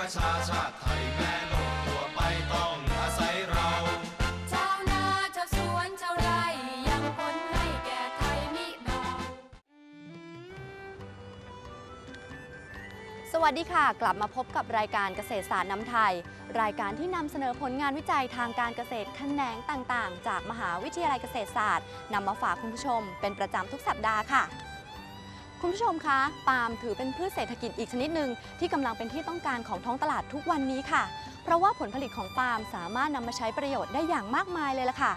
ประชาชาติไทยแม่โลกทั่วไปต้องอาศัยเรา ชาวนาชาวสวนชาวไร่ยังผลให้แก่ไทยมิเบาสวัสดีค่ะ กลับมาพบกับรายการเกษตรศาสตร์น้ำไทย รายการที่นำเสนอผลงานวิจัยทางการเกษตรแขนงต่างๆ จากมหาวิทยาลัยเกษตรศาสตร์นำมาฝากคุณผู้ชม เป็นประจำทุกสัปดาห์ค่ะ คุณผู้ชมคะปาล์มถือเป็นพืชเศรษฐกิจอีกชนิดหนึ่งที่กำลังเป็นที่ต้องการของท้องตลาดทุกวันนี้ค่ะ เพราะว่าผลผลิตของปาล์มสามารถนำมาใช้ประโยชน์ได้อย่างมากมายเลยล่ะค่ะ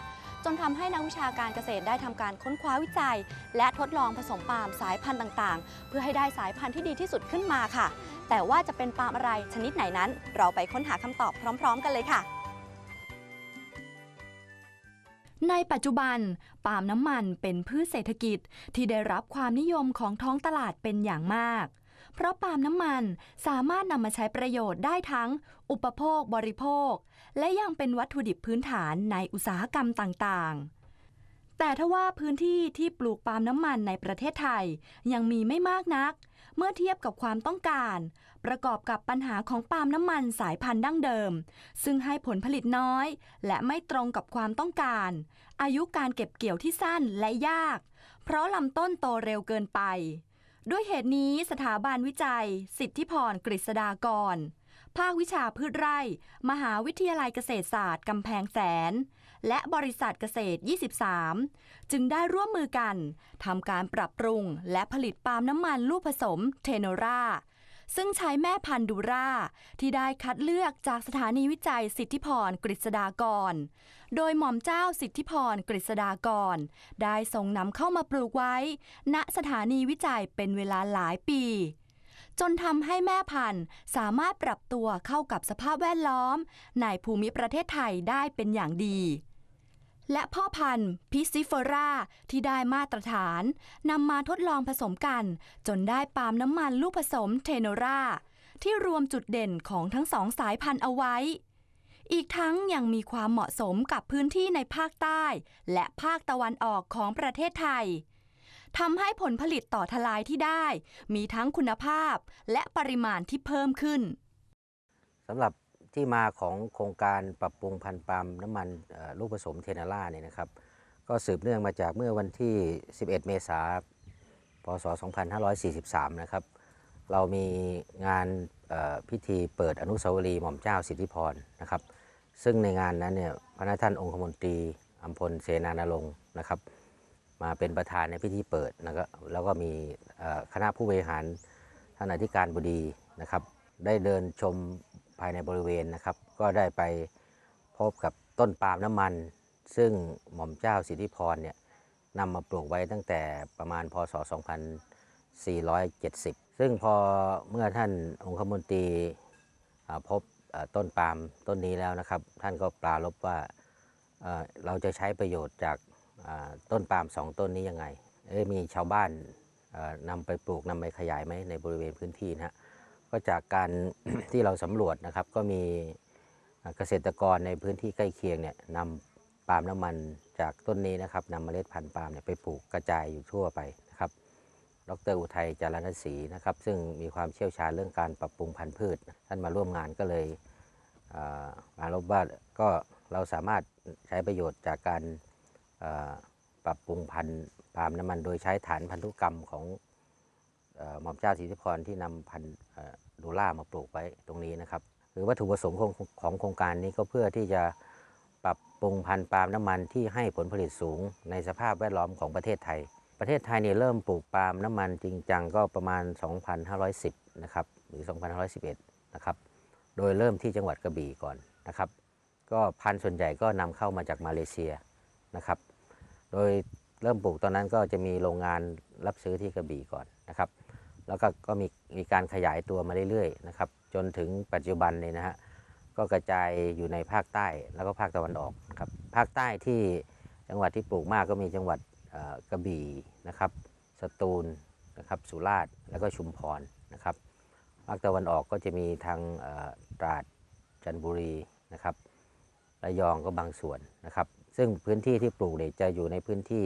จนทำให้นักวิชาการเกษตรได้ทำการค้นคว้าวิจัย และทดลองผสมปาล์มสายพันธุ์ต่างๆ เพื่อให้ได้สายพันธุ์ที่ดีที่สุดขึ้นมาค่ะ แต่ว่าจะเป็นปาล์มอะไรชนิดไหนนั้น เราไปค้นหาคำตอบพร้อม ๆ กันเลยค่ะ ในปัจจุบัน ปาล์มน้ำมันเป็นพืชเศรษฐกิจที่ได้รับความนิยมของท้องตลาดเป็นอย่างมาก เพราะปาล์มน้ำมันสามารถนำมาใช้ประโยชน์ได้ทั้ง อุปโภคบริโภค และยังเป็นวัตถุดิบพื้นฐานในอุตสาหกรรมต่างๆแต่ถ้าว่าพื้นที่ที่ปลูกปาล์มน้ำมันในประเทศไทยยังมีไม่มากนัก เมื่อเทียบกับความต้องการ ประกอบกับปัญหาของปาล์มน้ำมันสายพันธุ์ดั้งเดิม ซึ่งให้ผลผลิตน้อย และไม่ตรงกับความต้องการ อายุการเก็บเกี่ยวที่สั้นและยาก เพราะลำต้นโตเร็วเกินไป ด้วยเหตุนี้สถาบันวิจัย สิทธิพรกฤษฎากร ภาควิชาพืชไร่ มหาวิทยาลัยเกษตรศาสตร์กำแพงแสน และบริษัทเกษตร 23 จึงได้ร่วมมือกันทำการปรับปรุงและผลิตปาล์มน้ำมันลูกผสมเทโนรา ซึ่งใช้แม่พันธุ์ดูราที่ได้คัดเลือกจากสถานีวิจัยสิทธิพรกฤษฎากร โดยหม่อมเจ้าสิทธิพรกฤษฎากร ได้ทรงนำเข้ามาปลูกไว้ ณสถานีวิจัยเป็นเวลาหลายปี จนทำให้แม่พันธุ์สามารถปรับตัวเข้ากับสภาพแวดล้อม ในภูมิประเทศไทยได้เป็นอย่างดี และพ่อพันธุ์พิซิฟอราที่ได้มาตรฐานนำมาทดลองผสมกัน จนได้ปาล์มน้ำมันลูกผสมเทโนราที่รวมจุดเด่นของทั้งสองสายพันธุ์เอาไว้ อีกทั้งยังมีความเหมาะสมกับพื้นที่ในภาคใต้ และภาคตะวันออกของประเทศไทยทำให้ผลผลิตต่อทลายที่ได้ มีทั้งคุณภาพและปริมาณที่เพิ่มขึ้นสำหรับ ที่มาของโครงการปรับปรุงพันธุ์ปาล์มน้ำมันลูกผสมเทนาร่าเนี่ยนะครับ ก็สืบเนื่องมาจากเมื่อวันที่ 11 เมษายน พศ 2543 นะครับ เรามีงานพิธีเปิดอนุสาวรีย์หม่อมเจ้าสิทธิพรนะครับ ซึ่งในงานนั้นเนี่ยพระนาท่านองคมนตรีอัมพลเสนานรงค์นะครับ มาเป็นประธานในพิธีเปิดนะครับแล้วก็มีคณะผู้บริหารท่านอธิการบดีนะครับ ได้เดินชม ภายในบริเวณนะครับ ก็ได้ไปพบกับต้นปาล์มน้ำมัน ซึ่งหม่อมเจ้าสิทธิพรเนี่ยนำมาปลูกไว้ตั้งแต่ประมาณพศ 2470 ซึ่งพอเมื่อท่านองคมนตรีพบต้นปาล์มต้นนี้แล้วนะครับ ท่านก็ปรารบว่าเอ่อเราจะใช้ประโยชน์จากต้นปาล์มสองต้นนี้ยังไงมีชาวบ้านนำไปปลูกนำไปขยายไหมในบริเวณพื้นที่นะฮะ ก็จากการที่เราสำรวจนะครับ ก็มีเกษตรกรในพื้นที่ใกล้เคียงเนี่ยนำปาล์มน้ำมันจากต้นนี้นะครับนำเมล็ดพันธุ์ปาล์มเนี่ยไปปลูกกระจายอยู่ทั่วไปนะครับ ดรอุทัยจารณศรีนะครับ ซึ่งมีความเชี่ยวชาญเรื่องการปรับปรุงพันธุ์พืช ท่านมาร่วมงานก็เลยเอ่อมาลบว่าก็เราสามารถใช้ประโยชน์จากการปรับปรุงพันธุ์ปาล์มน้ำมัน โดยใช้ฐานพันธุกรรมของ หม่อมเจ้าสิทธิพรที่นำพันธุ์เอ่อดูล่ามาปลูกไว้ตรงนี้นะครับ หรือวัตถุประสงค์ของของโครงการนี้ก็เพื่อที่จะปรับปรุงพันธุ์ปาล์มน้ำมันที่ให้ผลผลิตสูงในสภาพแวดล้อมของประเทศไทย ประเทศไทยเนี่ยเริ่มปลูกปาล์มน้ำมันจริงจังก็ประมาณ 2510 นะครับ หรือ 2511 นะครับ โดยเริ่มที่จังหวัดกระบี่ก่อนนะครับ ก็พันธุ์ส่วนใหญ่ก็นำเข้ามาจากมาเลเซียนะครับ โดยเริ่มปลูกตอนนั้นก็จะมีโรงงานรับซื้อที่กระบี่ก่อนนะครับ แล้วก็ก็มีมีการขยายตัวมาเรื่อยๆนะครับจนถึงปัจจุบันเนี่ยนะฮะก็กระจายอยู่ในภาคใต้แล้วก็ภาคตะวันออกครับภาคใต้ที่จังหวัดที่ปลูกมากก็มีจังหวัดกระบี่นะครับสตูลนะครับสุราษฎร์แล้วก็ชุมพรนะครับภาคตะวันออกก็จะมีทางตราดจันทบุรีนะครับระยองก็บางส่วนนะครับ ซึ่งพื้นที่ที่ปลูกเนี่ยจะอยู่ในพื้นที่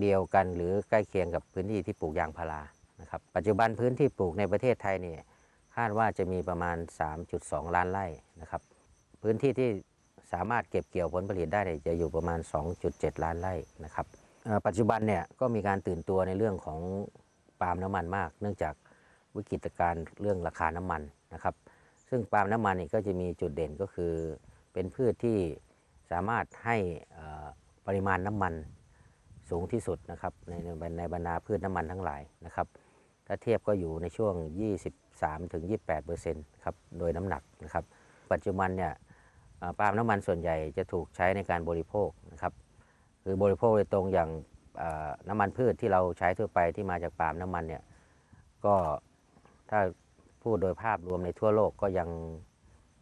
เดียวกันหรือใกล้เคียงกับพื้นที่ที่ปลูกยางพารานะครับปัจจุบันพื้นที่ปลูกในประเทศไทยเนี่ยคาดว่าจะมีประมาณ 3.2 ล้านไร่นะครับ พื้นที่ที่สามารถเก็บเกี่ยวผลผลิตได้จะอยู่ประมาณ 2.7 ล้านไร่นะครับปัจจุบันเนี่ยก็มีการตื่นตัวในเรื่องของปาล์มน้ำมันมาก เนื่องจากวิกฤตการเรื่องราคาน้ำมันนะครับ ซึ่งปาล์มน้ำมันนี่ก็จะมีจุดเด่นก็คือเป็นพืชที่สามารถให้ปริมาณน้ำมัน สูงที่สุดนะครับในในในบรรดาพืชน้ำมันทั้งหลายนะครับถ้าเทียบก็อยู่ในช่วง 23-28%ครับโดยน้ำหนักนะครับ ปัจจุบันเนี่ยเอ่อปาล์มน้ำมันส่วนใหญ่จะถูกใช้ในการบริโภคนะครับคือบริโภคโดยตรงอย่างน้ำมันพืชที่เราใช้ทั่วไปที่มาจากปาล์มน้ำมันเนี่ยก็ถ้าพูดโดยภาพรวมในทั่วโลกก็ยัง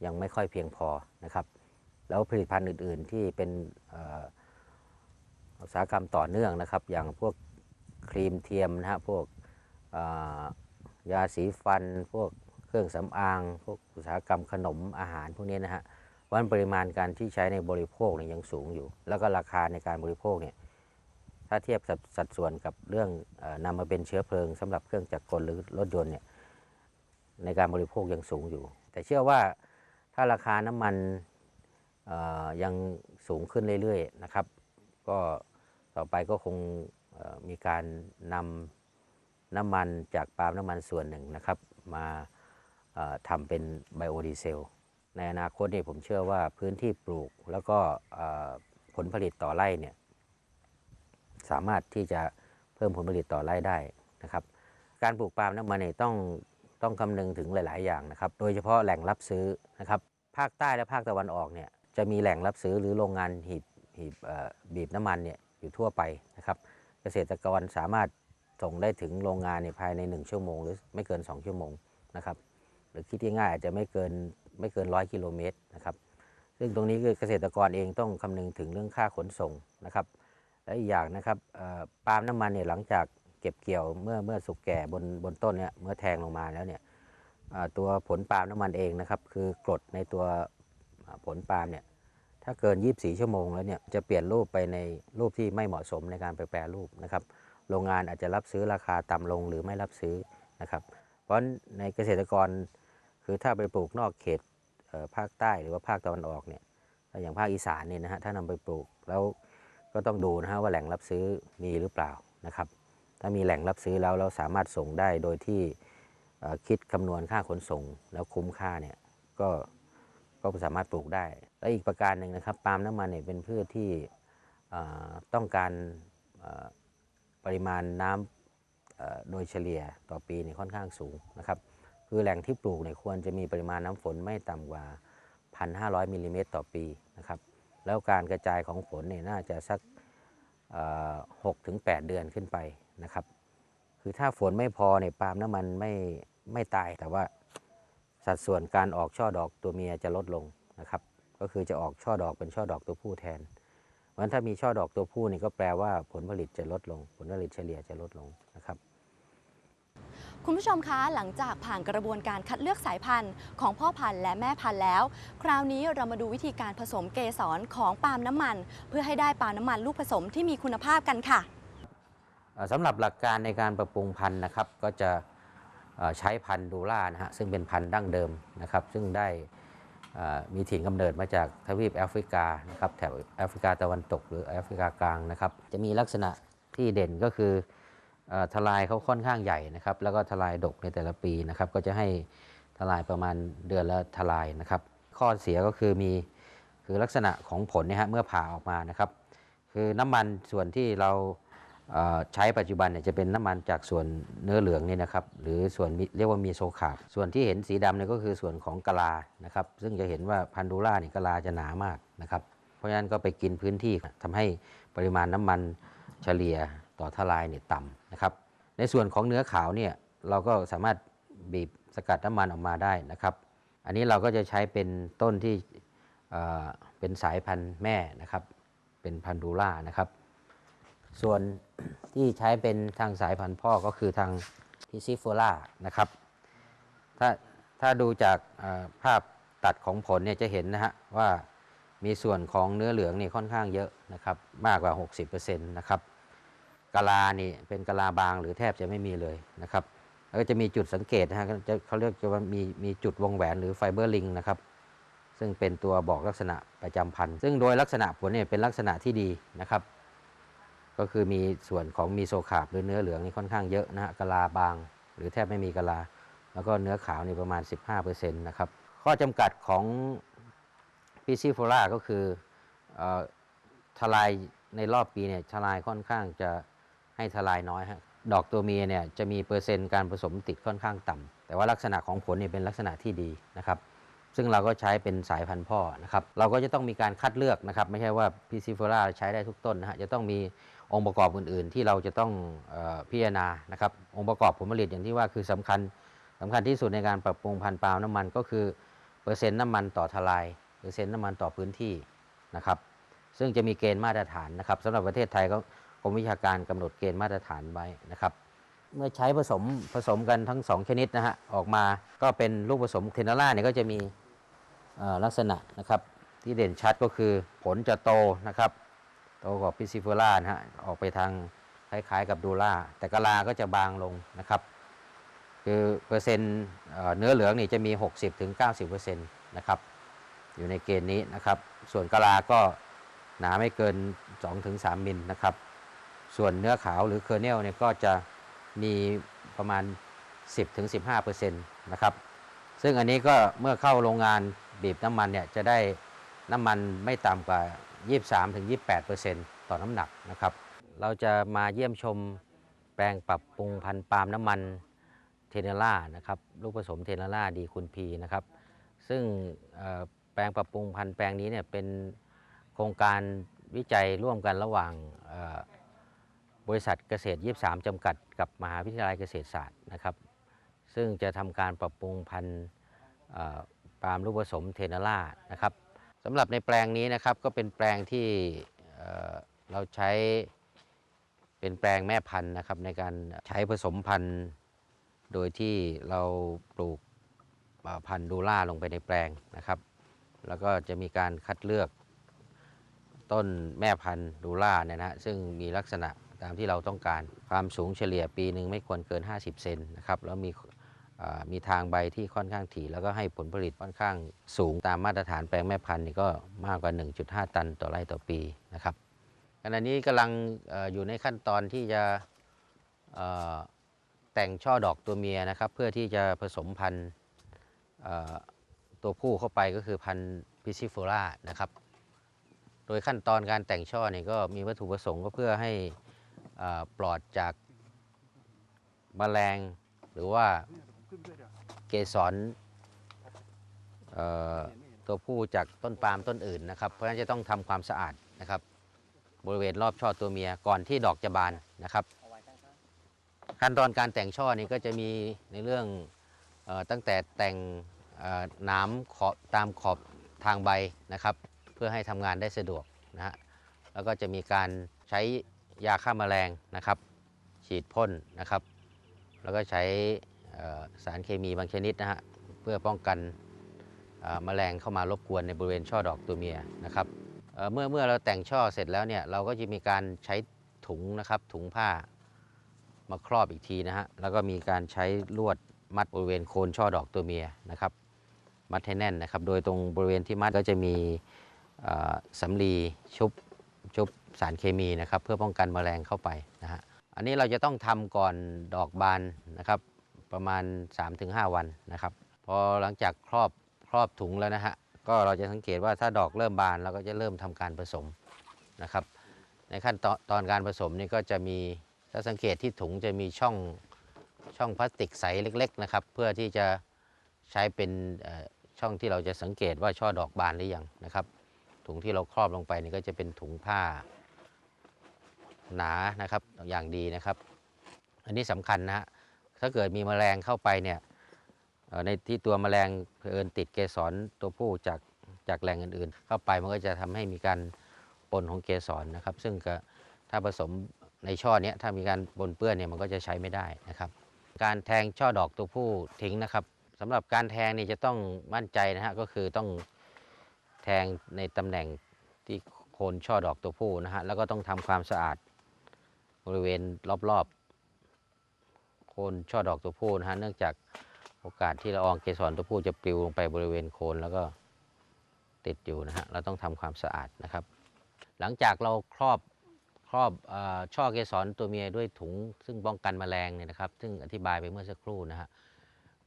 ยังไม่ค่อยเพียงพอนะครับ แล้วผลิตภัณฑ์อื่น ๆ ที่เป็น อุตสาหกรรมต่อเนื่องนะครับ อย่างพวกครีมเทียมนะฮะพวกยาสีฟัน พวกเครื่องสำอาง พวกอุตสาหกรรมขนมอาหารพวกนี้นะฮะเพราะฉะนั้นปริมาณการที่ใช้ในบริโภคเนี่ยยังสูงอยู่ แล้วก็ราคาในการบริโภคเนี่ยถ้าเทียบสัดส่วนกับเรื่องออนำมาเป็นเชื้อเพลิงสำหรับเครื่องจักรกลหรือรถยนต์เนี่ยในการบริโภคยังสูงอยู่ แต่เชื่อว่าถ้าราคาน้ำมันยังสูงขึ้นเรื่อยๆนะครับ ก็ ต่อไปก็คงมีการนำน้ำมันจากปาล์มน้ำมันส่วนหนึ่งนะครับ มาทำเป็นไบโอดีเซล ในอนาคตนี่ผมเชื่อว่าพื้นที่ปลูกแล้วก็ผลผลิตต่อไร่เนี่ยสามารถที่จะเพิ่มผลผลิตต่อไร่ได้นะครับ การปลูกปาล์มน้ำมันเนี่ยต้องต้องคำนึงถึงหลาย ๆ อย่างนะครับ โดยเฉพาะแหล่งรับซื้อนะครับ ภาคใต้และภาคตะวันออกเนี่ยจะมีแหล่งรับซื้อหรือโรงงานหีบหีบเบีบน้ำมันเนี่ย อยู่ทั่วไปนะครับ เกษตรกรสามารถส่งได้ถึงโรงงานเนี่ยภายใน 1 ชั่วโมง หรือไม่เกิน 2 ชั่วโมงนะครับ หรือคิดง่ายๆอาจจะไม่เกินไม่เกินร้อยกิโลเมตรนะครับซึ่งตรงนี้คือเกษตรกรเองต้องคำนึงถึงเรื่องค่าขนส่งนะครับ และอีกอย่างนะครับปาล์มน้ำมันเนี่ยหลังจากเก็บเกี่ยวเมื่อเมื่อสุกแก่บนบนต้นเนี่ยเมื่อแทงลงมาแล้วเนี่ยตัวผลปาล์มน้ำมันเองนะครับ คือกรดในตัวผลปาล์มเนี่ย ถ้าเกิน 24 ชั่วโมงแล้วเนี่ยจะเปลี่ยนรูปไปในรูปที่ไม่เหมาะสมในการไปแปรรูปนะครับ โรงงานอาจจะรับซื้อราคาต่ำลงหรือไม่รับซื้อนะครับ เพราะในเกษตรกรคือถ้าไปปลูกนอกเขตเภาคใต้หรือว่าภาคตะวันออกเนี่ยอย่างภาคอีสานเนี่ยนะฮะถ้านำไปปลูกแล้วก็ต้องดูนะฮะว่าแหล่งรับซื้อมีหรือเปล่านะครับ ถ้ามีแหล่งรับซื้อแล้วเราสามารถส่งได้โดยที่คิดคำนวณค่าขนส่งแล้วคุ้มค่าเนี่ยก็ ก็สามารถปลูกได้ และอีกประการหนึ่งนะครับปาล์มน้ำมันเนี่ยเป็นพืชที่ต้องการปริมาณน้ำโดยเฉลี่ยต่อปีเนี่ยค่อนข้างสูงนะครับ คือแหล่งที่ปลูกเนี่ยควรจะมีปริมาณน้ำฝนไม่ต่ำกว่า 1,500มิลลิเมตรต่อปีนะครับ แล้วการกระจายของฝนเนี่ยน่าจะสักหกถึงแเดือนขึ้นไปนะครับ คือถ้าฝนไม่พอเนี่ยปาล์มน้ำมันไม่ไม่ตายแต่ว่า สัดส่วนการออกช่อดอกตัวเมียจะลดลงนะครับ ก็คือจะออกช่อดอกเป็นช่อดอกตัวผู้แทนเพราะฉะนั้นถ้ามีช่อดอกตัวผู้นี่ก็แปลว่าผลผลิตจะลดลง ผลผลิตเฉลี่ยจะลดลงนะครับคุณผู้ชมคะ หลังจากผ่านกระบวนการคัดเลือกสายพันธุ์ของพ่อพันธุ์และแม่พันธุ์แล้ว คราวนี้เรามาดูวิธีการผสมเกสรของปาล์มน้ำมัน เพื่อให้ได้ปาล์มน้ำมันลูกผสมที่มีคุณภาพกันค่ะเอ่อสำหรับหลักการในการปรับปรุงพันธุ์นะครับ ก็จะเอ่อ ใช้พันธุ์ดูล่านะฮะซึ่งเป็นพันธุ์ดั้งเดิมนะครับ ซึ่งได้มีถิ่นกำเนิดมาจากทวีปแอฟริกานะครับแถวแอฟริกาตะวันตกหรือแอฟริกากลางนะครับ จะมีลักษณะที่เด่นก็คือทลายเขาค่อนข้างใหญ่นะครับ แล้วก็ทลายดกในแต่ละปีนะครับ ก็จะให้ทลายประมาณเดือนละทลายนะครับ ข้อเสียก็คือมีคือลักษณะของผลเนี่ยฮะเมื่อผ่าออกมานะครับ คือน้ำมันส่วนที่เรา ใช้ปัจจุบันเนี่ยจะเป็นน้ำมันจากส่วนเนื้อเหลืองนี่นะครับหรือส่วนเรียกว่ามีโซคาบส่วนที่เห็นสีดำเนี่ยก็คือส่วนของกะลานะครับซึ่งจะเห็นว่าพันดูล่าเนี่ยกะลาจะหนามากนะครับเพราะฉะนั้นก็ไปกินพื้นที่ทำให้ปริมาณน้ำมันเฉลี่ยต่อทลายเนี่ยต่ำนะครับในส่วนของเนื้อขาวเนี่ยเราก็สามารถบีบสกัดน้ำมันออกมาได้นะครับอันนี้เราก็จะใช้เป็นต้นที่เเป็นสายพันธุ์แม่นะครับเป็นพันดูล่านะครับ ส่วนที่ใช้เป็นทางสายพันธุ์พ่อก็คือทางพิซิโฟล่านะครับ ถ้าถ้าดูจากภาพตัดของผลเนี่ยจะเห็นนะฮะว่ามีส่วนของเนื้อเหลืองนี่ค่อนข้างเยอะนะครับมากกว่า 60%นะครับกะลานี่เป็นกะลาบางหรือแทบจะไม่มีเลยนะครับแล้วก็จะมีจุดสังเกตนะฮะจะเขาเรียกว่ามีมีจุดวงแหวนหรือไฟเบอร์ลิงนะครับซึ่งเป็นตัวบอกลักษณะประจำพันธุ์ซึ่งโดยลักษณะผลเนี่ยเป็นลักษณะที่ดีนะครับ ก็คือมีส่วนของมีโซคาบหรือเนื้อเหลืองนี่ค่อนข้างเยอะนะฮะกะลาบาง หรือแทบไม่มีกะลา แล้วก็เนื้อขาวนี่ประมาณ 15%นะครับข้อจำกัดของพิซิโฟล่าก็คืออทลายในรอบปีเนี่ยทลายค่อนข้างจะให้ทลายน้อยฮะดอกตัวเมียเนี่ยจะมีเปอร์เซ็นต์การผสมติดค่อนข้างต่ำแต่ว่าลักษณะของผลเนี่ยเป็นลักษณะที่ดีนะครับ ซึ่งเราก็ใช้เป็นสายพันธุ์พ่อนะครับ เราก็จะต้องมีการคัดเลือกนะครับ ไม่ใช่ว่าพิซิโฟล่าใช้ได้ทุกต้นนะฮะ จะต้องมี องค์ประกอบอื่น ๆ ที่เราจะต้องออพิจารณานะครับ องค์ประกอบผลผลิตอย่างที่ว่าคือสำคัญสำคัญที่สุดในการปรับปรุงพันธุ์ปาล์มน้ำมันก็คือเปอร์เซ็นต์น้ำมันต่อทลายเปอร์เซ็นต์น้ำมันต่อพื้นที่นะครับ ซึ่งจะมีเกณฑ์มาตรฐานนะครับสำหรับประเทศไทยก็กรมวิชาการกำหนดเกณฑ์มาตรฐานไว้นะครับ เมื่อใช้ผสมผสมกันทั้งสองชนิดนะฮะออกมาก็เป็นลูกผสมเทนเนอร่าเนี่ยก็จะมีลักษณะนะครับที่เด่นชัดก็คือผลจะโตนะครับ ตกว่าพิซิเฟล่านะฮะออกไปทางคล้ายๆกับดูล่าแต่กะลาก็จะบางลงนะครับ คือเปอร์เซ็นต์เอ่อเนื้อเหลืองนี่จะมี 60-90%นะครับอยู่ในเกณฑ์นี้นะครับ ส่วนกะลาก็หนาไม่เกิน 2-3มิลนะครับ ส่วนเนื้อขาวหรือเคอร์เนลเนี่ยก็จะมีประมาณ 10-15%นะครับ ซึ่งอันนี้ก็เมื่อเข้าโรงงานบีบน้ำมันเนี่ยจะได้น้ำมันไม่ต่ำกว่า 23-28%ต่อน้ำหนักนะครับ เราจะมาเยี่ยมชมแปลงปรับปรุงพันธุ์ปาล์มน้ำมันเทเนล่านะครับลูกผสมเทเนล่าดีคุณพีนะครับซึ่งแปลงปรับปรุงพันธุ์แปลงนี้เนี่ยเป็นโครงการวิจัยร่วมกันระหว่างบริษัทเกษตร 23 จำกัด กับมหาวิทยาลัยเกษตรศาสตร์นะครับ ซึ่งจะทำการปรับปรุงพันธุ์ปาล์มลูกผสมเทเนล่านะครับ สำหรับในแปลงนี้นะครับก็เป็นแปลงที่เราใช้เป็นแปลงแม่พันธุ์นะครับ ในการใช้ผสมพันธุ์โดยที่เราปลูกพันธุ์ดูล่าลงไปในแปลงนะครับ แล้วก็จะมีการคัดเลือกต้นแม่พันธุ์ดูล่าเนี่ยนะฮะซึ่งมีลักษณะตามที่เราต้องการความสูงเฉลี่ยปีหนึ่งไม่ควรเกิน 50 เซนนะครับแล้วมี มีทางใบที่ค่อนข้างถี่ แล้วก็ให้ผลผลิตค่อนข้างสูงตามมาตรฐานแปลงแม่พันธุ์นี่ก็มากกว่า 1.5 ตันต่อไร่ต่อปีนะครับขณะนี้กำลังออยู่ในขั้นตอนที่จะแต่งช่อดอกตัวเมียนะครับ เพื่อที่จะผสมพันธุ์ตัวผู้เข้าไปก็คือพันธุ์พิซิโฟล่านะครับ โดยขั้นตอนการแต่งช่อนี่ก็มีวัตถุประสงค์ก็เพื่อให้ปลอดจากแมลงหรือว่า เกสรตัวผู้จากต้นปาล์มต้นอื่นนะครับ เพราะฉะนั้นจะต้องทำความสะอาดนะครับ บริเวณรอบช่อตัวเมียก่อนที่ดอกจะบานนะครับขั้นตอนการแต่งช่อนี่ก็จะมีในเรื่องออตั้งแต่แต่งน้ำขอบตามขอบทางใบนะครับ เพื่อให้ทำงานได้สะดวกนะฮะแล้วก็จะมีการใช้ยาฆ่าแมลงนะครับ ฉีดพ่นนะครับ แล้วก็ใช้ สารเคมีบางชนิดนะฮะเพื่อป้องกันเอ่อแมลงเข้ามารบกวนในบริเวณช่อดอกตัวเมียนะครับเเมื่อเมื่อเราแต่งช่อเสร็จแล้วเนี่ยเราก็จะมีการใช้ถุงนะครับถุงผ้ามาครอบอีกทีนะฮะแล้วก็มีการใช้ลวดมัดบริเวณโคนช่อดอกตัวเมียนะครับ มัดให้แน่นนะครับ โดยตรงบริเวณที่มัดก็จะมีสำลีชุบชุบสารเคมีนะครับ เพื่อป้องกันแมลงเข้าไปนะฮะอันนี้เราจะต้องทำก่อนดอกบานนะครับ ประมาณ 3-5 วันนะครับ พอหลังจากครอบครอบถุงแล้วนะฮะก็เราจะสังเกตว่าถ้าดอกเริ่มบานเราก็จะเริ่มทำการผสมนะครับ ในขั้นตอนตอนการผสมนี่ก็จะมีถ้าสังเกตที่ถุงจะมีช่องช่องพลาสติกใสเล็ก ๆนะครับ เพื่อที่จะใช้เป็นช่องที่เราจะสังเกตว่าช่อดอกบานหรือยังนะครับ ถุงที่เราครอบลงไปนี่ก็จะเป็นถุงผ้าหนานะครับอย่างดีนะครับ อันนี้สำคัญนะฮะ ถ้าเกิดมีแมลงเข้าไปเนี่ยในที่ตัวแมลงเผอิญติดเกสรตัวผู้จากจากแหล่งอื่นๆ เข้าไปมันก็จะทำให้มีการปนของเกสรนะครับ ซึ่งก็ถ้าผสมในช่อเนี้ยถ้ามีการปนเปื้อนเนี่ยมันก็จะใช้ไม่ได้นะครับ การแทงช่อดอกตัวผู้ทิ้งนะครับสำหรับการแทงนี่จะต้องมั่นใจนะฮะก็คือต้องแทงในตำแหน่งที่โคนช่อดอกตัวผู้นะฮะแล้วก็ต้องทำความสะอาดบริเวณรอบๆ โคนช่อดอกตัวผู้นะฮะเนื่องจากโอกาสที่ละอองเกสรตัวผู้จะปลิวลงไปบริเวณโคนแล้วก็ติดอยู่นะฮะเราต้องทำความสะอาดนะครับ หลังจากเราครอบครอบอช่อเกสรตัวเมียด้วยถุง ซึ่งป้องกันแมลงเนี่ยนะครับ ซึ่งอธิบายไปเมื่อสักครู่นะฮะ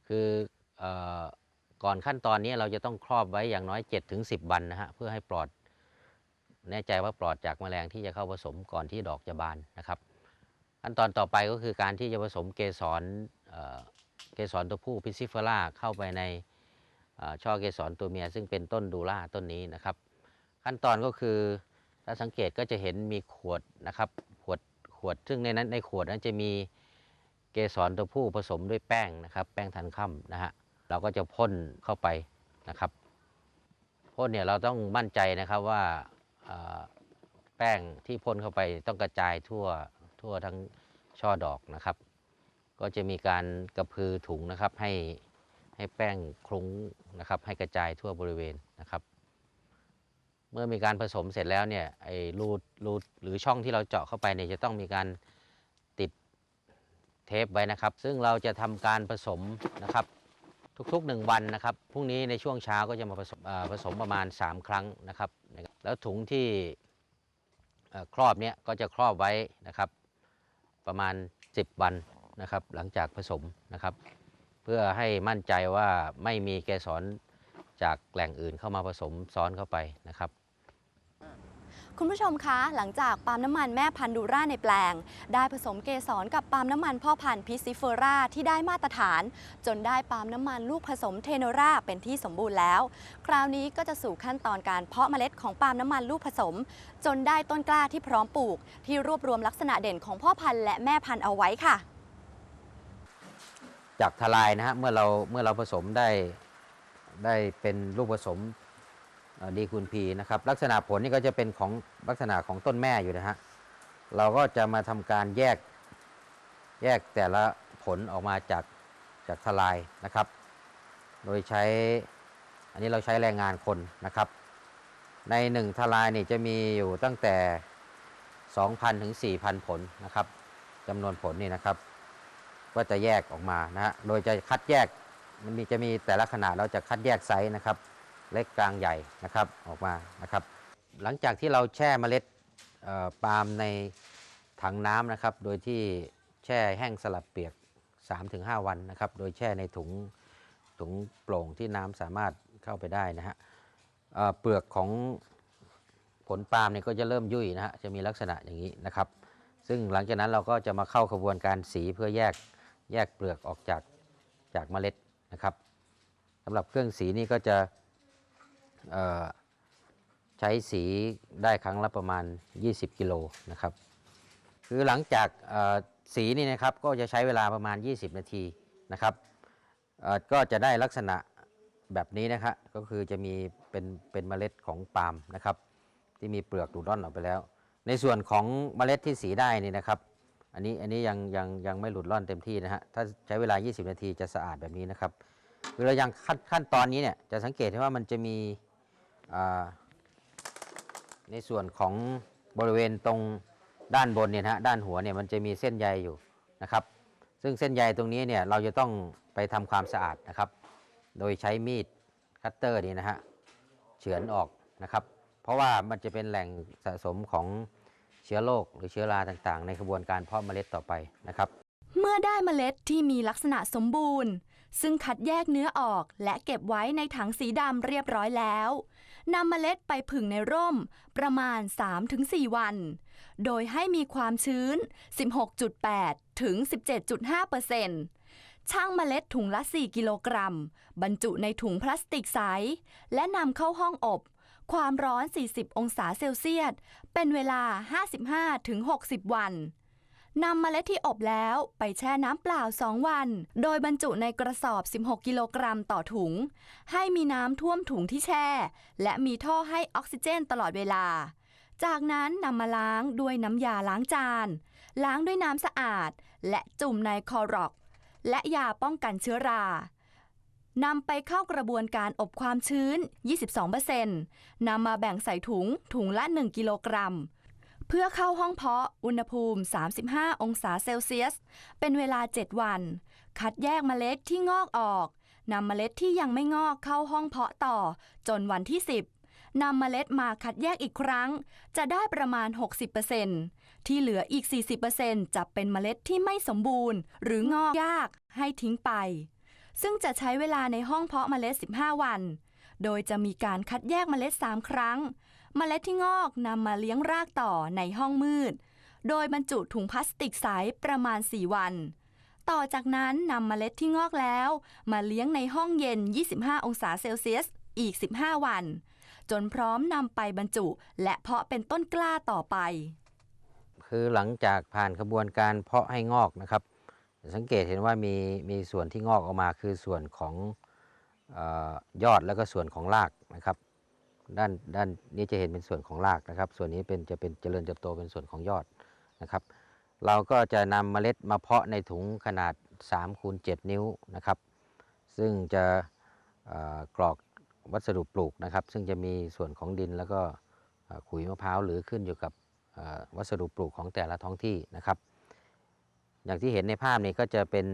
คือออก่อนขั้นตอนนี้เราจะต้องครอบไว้อย่างน้อย 7-10 วันนะฮะเพื่อให้ปลอด แน่ใจว่าปลอดจากแมลงที่จะเข้าผสมก่อนที่ดอกจะบานนะครับ ขั้นตอนต่อไปก็คือการที่จะผสมเกสรเเกสรตัวผู้พิซิฟอร่าเข้าไปในช่อเกสรตัวเมีย ซึ่งเป็นต้นดูล่าต้นนี้นะครับ ขั้นตอนก็คือถ้าสังเกตก็จะเห็นมีขวดนะครับขวดขวดซึ่งในนั้นในขวดนั้นจะมีเกสรตัวผู้ผสมด้วยแป้งนะครับ แป้งทันค่ำนะฮะเราก็จะพ่นเข้าไปนะครับพ่นเนี่ยเราต้องมั่นใจนะครับว่าแป้งที่พ่นเข้าไปต้องกระจายทั่ว ทั่วทั้งช่อดอกนะครับ ก็จะมีการกระพือถุงนะครับให้ให้แป้งคลุ้งนะครับ ให้กระจายทั่วบริเวณนะครับ เมื่อมีการผสมเสร็จแล้วเนี่ยไอ้รูดรูดหรือช่องที่เราเจาะเข้าไปเนี่ยจะต้องมีการติดเทปไว้นะครับ ซึ่งเราจะทำการผสมนะครับทุกๆ 1 วันนะครับพรุ่งนี้ในช่วงเช้าก็จะมาผสมผสมประมาณ 3 ครั้งนะครับ แล้วถุงที่ครอบเนี้ยก็จะครอบไว้นะครับ ประมาณ 10 วันนะครับ หลังจากผสมนะครับ เพื่อให้มั่นใจว่าไม่มีเกสรจากแหล่งอื่นเข้ามาผสมซ้อนเข้าไปนะครับ คุณผู้ชมคะหลังจากปาล์มน้ำมันแม่พันธุ์ดูร่าในแปลง ได้ผสมเกสรกับปาล์มน้ำมันพ่อพันธุ์พิซิเฟอราที่ได้มาตรฐาน จนได้ปาล์มน้ำมันลูกผสมเทโนราเป็นที่สมบูรณ์แล้ว คราวนี้ก็จะสู่ขั้นตอนการเพาะเมล็ดของปาล์มน้ำมันลูกผสม จนได้ต้นกล้าที่พร้อมปลูก ที่รวบรวมลักษณะเด่นของพ่อพันธุ์และแม่พันธุ์เอาไว้ค่ะ จากทลายนะฮะเมื่อเราเมื่อเราผสมได้ได้เป็นลูกผสม ดีคูณพีนะครับลักษณะผลนี่ก็จะเป็นของลักษณะของต้นแม่อยู่นะฮะเราก็จะมาทำการแยกแยกแต่ละผลออกมาจากจากทลายนะครับ โดยใช้อันนี้เราใช้แรงงานคนนะครับ ในหนึ่งทลายนี่จะมีอยู่ตั้งแต่ 2,000 ถึง 4,000 ผลนะครับจำนวนผลนี่นะครับ ก็จะแยกออกมานะฮะโดยจะคัดแยกมันมีจะมีแต่ละขนาดเราจะคัดแยกไซส์นะครับ เล็กกลางใหญ่นะครับออกมานะครับ หลังจากที่เราแช่เมล็ดปาล์มในถังน้ำนะครับ โดยที่แช่แห้งสลับเปียก 3-5 วันนะครับ โดยแช่ในถุงถุงโปร่งที่น้ำสามารถเข้าไปได้นะฮะเเปลือกของผลปาล์มเนี่ยก็จะเริ่มยุ่ยนะฮะจะมีลักษณะอย่างนี้นะครับ ซึ่งหลังจากนั้นเราก็จะมาเข้าขบวนการสีเพื่อแยกแยกเปลือกออกจากจากเมล็ดนะครับสำหรับเครื่องสีนี่ก็จะ ใช้สีได้ครั้งละประมาณ 20 กิโลนะครับ คือหลังจากสีนี่นะครับก็จะใช้เวลาประมาณ 20 นาทีนะครับก็จะได้ลักษณะแบบนี้นะครับก็คือจะมีเป็นเป็นเมล็ดของปาล์มนะครับ ที่มีเปลือกดูดร่อนออกไปแล้ว ในส่วนของเมล็ดที่สีได้นี่นะครับ อันนี้อันนี้ยังยังยังไม่หลุดร่อนเต็มที่นะฮะถ้าใช้เวลา 20 นาทีจะสะอาดแบบนี้นะครับคือเรายังขั้นขั้นตอนนี้เนี่ยจะสังเกตได้ว่ามันจะมี ในส่วนของบริเวณตรงด้านบนเนี่ยนะฮะด้านหัวเนี่ยมันจะมีเส้นใยอยู่นะครับ ซึ่งเส้นใยตรงนี้เนี่ยเราจะต้องไปทำความสะอาดนะครับ โดยใช้มีดคัตเตอร์นี่นะฮะเฉือนออกนะครับ เพราะว่ามันจะเป็นแหล่งสะสมของเชื้อโรคหรือเชื้อราต่างๆ ในกระบวนการเพาะเมล็ดต่อไปนะครับ เมื่อได้เมล็ดที่มีลักษณะสมบูรณ์ ซึ่งคัดแยกเนื้อออกและเก็บไว้ในถังสีดำเรียบร้อยแล้ว นำเมล็ดไปผึ่งในร่ม ประมาณ 3-4 วัน โดยให้มีความชื้น 16.8 ถึง 17.5เปอร์เซ็นต์ช่างเมล็ดถุงละ 4 กิโลกรัม บรรจุในถุงพลาสติกใส และนำเข้าห้องอบ ความร้อน 40 องศาเซลเซียส เป็นเวลา 55-60 วัน นำเมล็ดที่อบแล้วไปแช่น้ำเปล่า 2 วัน โดยบรรจุในกระสอบ 16 กิโลกรัมต่อถุง ให้มีน้ำท่วมถุงที่แช่ และมีท่อให้ออกซิเจนตลอดเวลา จากนั้นนำมาล้างด้วยน้ำยาล้างจาน ล้างด้วยน้ำสะอาด และจุ่มในคอรอก และยาป้องกันเชื้อรานำไปเข้ากระบวนการอบความชื้น 22%นำมาแบ่งใส่ถุงถุงละ 1 กิโลกรัม เพื่อเข้าห้องเพาะอุณหภูมิ 35 องศาเซลเซียส เป็นเวลา 7 วัน คัดแยกเมล็ดที่งอกออกนำเมล็ดที่ยังไม่งอกเข้าห้องเพาะต่อ จนวันที่ 10นำเมล็ดมาคัดแยกอีกครั้ง จะได้ประมาณ 60%ที่เหลืออีก 40%จะเป็นเมล็ดที่ไม่สมบูรณ์ หรืองอกยากให้ทิ้งไป ซึ่งจะใช้เวลาในห้องเพาะเมล็ด 15 วัน โดยจะมีการคัดแยกเมล็ด 3 ครั้ง เมล็ดที่งอกนำมาเลี้ยงรากต่อในห้องมืด โดยบรรจุถุงพลาสติกใสประมาณ 4 วัน ต่อจากนั้นนำเมล็ดที่งอกแล้ว มาเลี้ยงในห้องเย็น 25 องศาเซลเซียสอีก 15 วัน จนพร้อมนำไปบรรจุ และเพาะเป็นต้นกล้าต่อไป คือหลังจากผ่านกระบวนการเพาะให้งอกนะครับ สังเกตเห็นว่ามีมีส่วนที่งอกออกมาคือส่วนของออยอดแล้วก็ส่วนของรากนะครับ ด้านด้านนี้จะเห็นเป็นส่วนของรากนะครับ ส่วนนี้เป็นจะเป็นเจริญเติบโตเป็นส่วนของยอดนะครับ เราก็จะนำเมล็ดมาเพาะในถุงขนาด3คูณ7นิ้วนะครับ ซึ่งจะกรอกวัสดุปลูกนะครับ ซึ่งจะมีส่วนของดินแล้วก็ขุยมะพร้าวหรือขึ้นอยู่กับวัสดุปลูกของแต่ละท้องที่นะครับ อย่างที่เห็นในภาพนี้ก็จะเป็น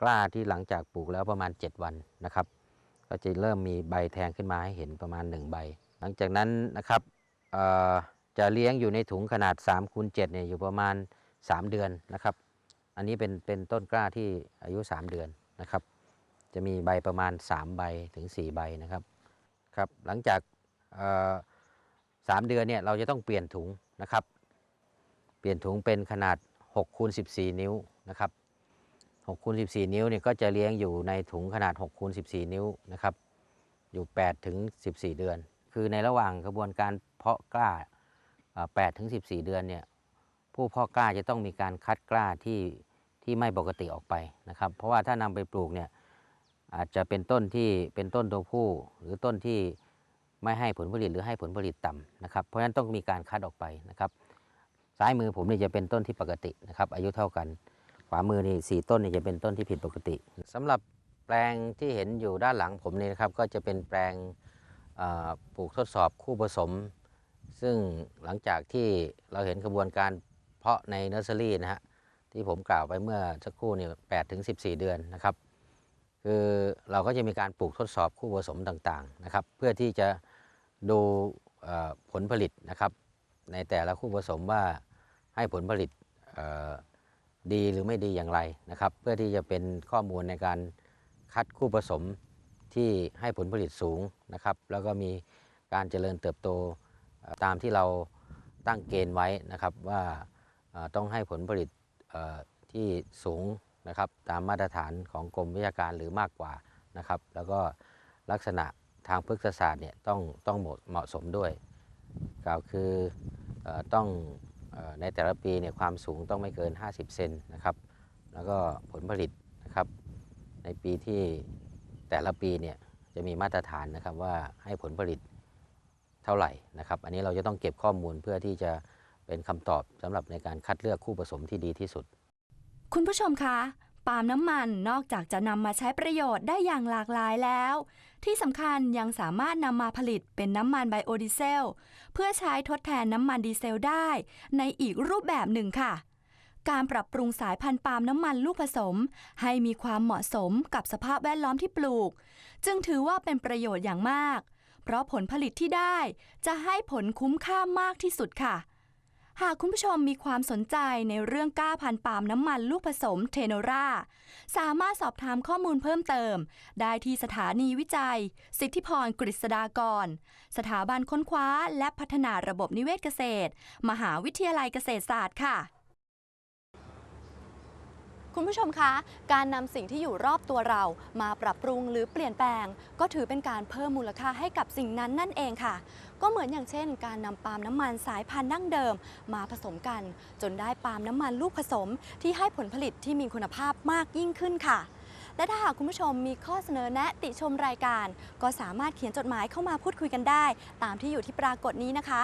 กล้าที่หลังจากปลูกแล้วประมาณ 7 วันนะครับ ก็จะเริ่มมีใบแทงขึ้นมาให้เห็นประมาณ 1 ใบ หลังจากนั้นนะครับจะเลี้ยงอยู่ในถุงขนาด3คูณ7เนี่ยอยู่ประมาณ 3 เดือนนะครับ อันนี้เป็นเป็นต้นกล้าที่อายุ 3 เดือนนะครับ จะมีใบประมาณ 3 ใบถึง 4 ใบนะครับครับ หลังจากสามเดือนเนี่ยเราจะต้องเปลี่ยนถุงนะครับ เปลี่ยนถุงเป็นขนาด6คูณ14 นิ้วนะครับ 6คูณ14 นิ้วเนี่ยก็จะเลี้ยงอยู่ในถุงขนาด6คูณ14 นิ้วนะครับ อยู่8ถึง14 เดือน คือในระหว่างกระบวนการเพาะกล้า8ถึง14 เดือนเนี่ยผู้เพาะกล้าจะต้องมีการคัดกล้าที่ที่ไม่ปกติออกไปนะครับ เพราะว่าถ้านำไปปลูกเนี่ยอาจจะเป็นต้นที่เป็นต้นตัวผู้ หรือต้นที่ไม่ให้ผลผลิตหรือให้ผลผลิตต่ำนะครับ เพราะฉะนั้นต้องมีการคัดออกไปนะครับ ซ้ายมือผมนี่จะเป็นต้นที่ปกตินะครับ อายุเท่ากัน ขวามือนี่สี่ต้นนี่จะเป็นต้นที่ผิดปกติสำหรับแปลงที่เห็นอยู่ด้านหลังผมนี่นะครับ ก็จะเป็นแปลงปลูกทดสอบคู่ผสม ซึ่งหลังจากที่เราเห็นกระบวนการเพาะในเนอร์เซอรี่นะฮะที่ผมกล่าวไปเมื่อสักครู่นี่แปดถึงสิบสี่เดือนนะครับ คือเราก็จะมีการปลูกทดสอบคู่ผสมต่างๆนะครับ เพื่อที่จะดูผลผลิตนะครับ ในแต่ละคู่ผสมว่าให้ผลผลิต ดีหรือไม่ดีอย่างไรนะครับ เพื่อที่จะเป็นข้อมูลในการคัดคู่ผสมที่ให้ผลผลิตสูงนะครับ แล้วก็มีการเจริญเติบโตตามที่เราตั้งเกณฑ์ไว้นะครับว่าต้องให้ผลผลิตที่สูงนะครับตามมาตรฐานของกรมวิชาการหรือมากกว่านะครับ แล้วก็ลักษณะทางพฤกษศาสตร์เนี่ยต้องต้องเหมาะเหมาะสมด้วยกล่าวคืออต้อง ในแต่ละปีเนี่ยความสูงต้องไม่เกิน 50 เซนนะครับ แล้วก็ผลผลิตนะครับ ในปีที่แต่ละปีเนี่ยจะมีมาตรฐานนะครับว่าให้ผลผลิตเท่าไหร่นะครับ อันนี้เราจะต้องเก็บข้อมูลเพื่อที่จะเป็นคำตอบสำหรับในการคัดเลือกคู่ผสมที่ดีที่สุด คุณผู้ชมคะ ปาล์มน้ำมันนอกจากจะนำมาใช้ประโยชน์ได้อย่างหลากหลายแล้ว ที่สำคัญยังสามารถนำมาผลิตเป็นน้ำมันไบโอดีเซล เพื่อใช้ทดแทนน้ำมันดีเซลได้ ในอีกรูปแบบหนึ่งค่ะ การปรับปรุงสายพันธุ์ปาล์มน้ำมันลูกผสม ให้มีความเหมาะสมกับสภาพแวดล้อมที่ปลูก จึงถือว่าเป็นประโยชน์อย่างมาก เพราะผลผลิตที่ได้จะให้ผลคุ้มค่ามากที่สุดค่ะ หากคุณผู้ชมมีความสนใจในเรื่องก้าพันปาล์มน้ำมันลูกผสมเทโนราสามารถสอบถามข้อมูลเพิ่มเติม ได้ที่สถานีวิจัย สิทธิพรกฤษดากร สถาบันค้นคว้าและพัฒนาระบบนิเวศเกษตร มหาวิทยาลัยเกษตรศาสตร์ค่ะ คุณผู้ชมคะ การนำสิ่งที่อยู่รอบตัวเรา มาปรับปรุงหรือเปลี่ยนแปลง ก็ถือเป็นการเพิ่มมูลค่าให้กับสิ่งนั้นนั่นเองค่ะ ก็เหมือนอย่างเช่น การนำปาล์มน้ำมันสายพันธุ์ดั้งเดิม มาผสมกัน จนได้ปาล์มน้ำมันลูกผสม ที่ให้ผลผลิตที่มีคุณภาพมากยิ่งขึ้นค่ะ และถ้าหากคุณผู้ชมมีข้อเสนอแนะติชมรายการ ก็สามารถเขียนจดหมายเข้ามาพูดคุยกันได้ ตามที่อยู่ที่ปรากฏนี้นะคะ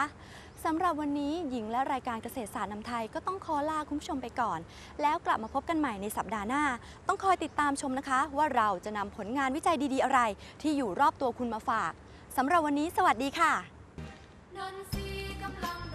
สำหรับวันนี้หญิงและรายการเกษตรศาสตร์นำไทยก็ต้องขอลาคุณผู้ชมไปก่อน แล้วกลับมาพบกันใหม่ในสัปดาห์หน้า ต้องคอยติดตามชมนะคะ ว่าเราจะนำผลงานวิจัยดีๆอะไร ที่อยู่รอบตัวคุณมาฝากสำหรับวันนี้ สวัสดีค่ะนนกลัง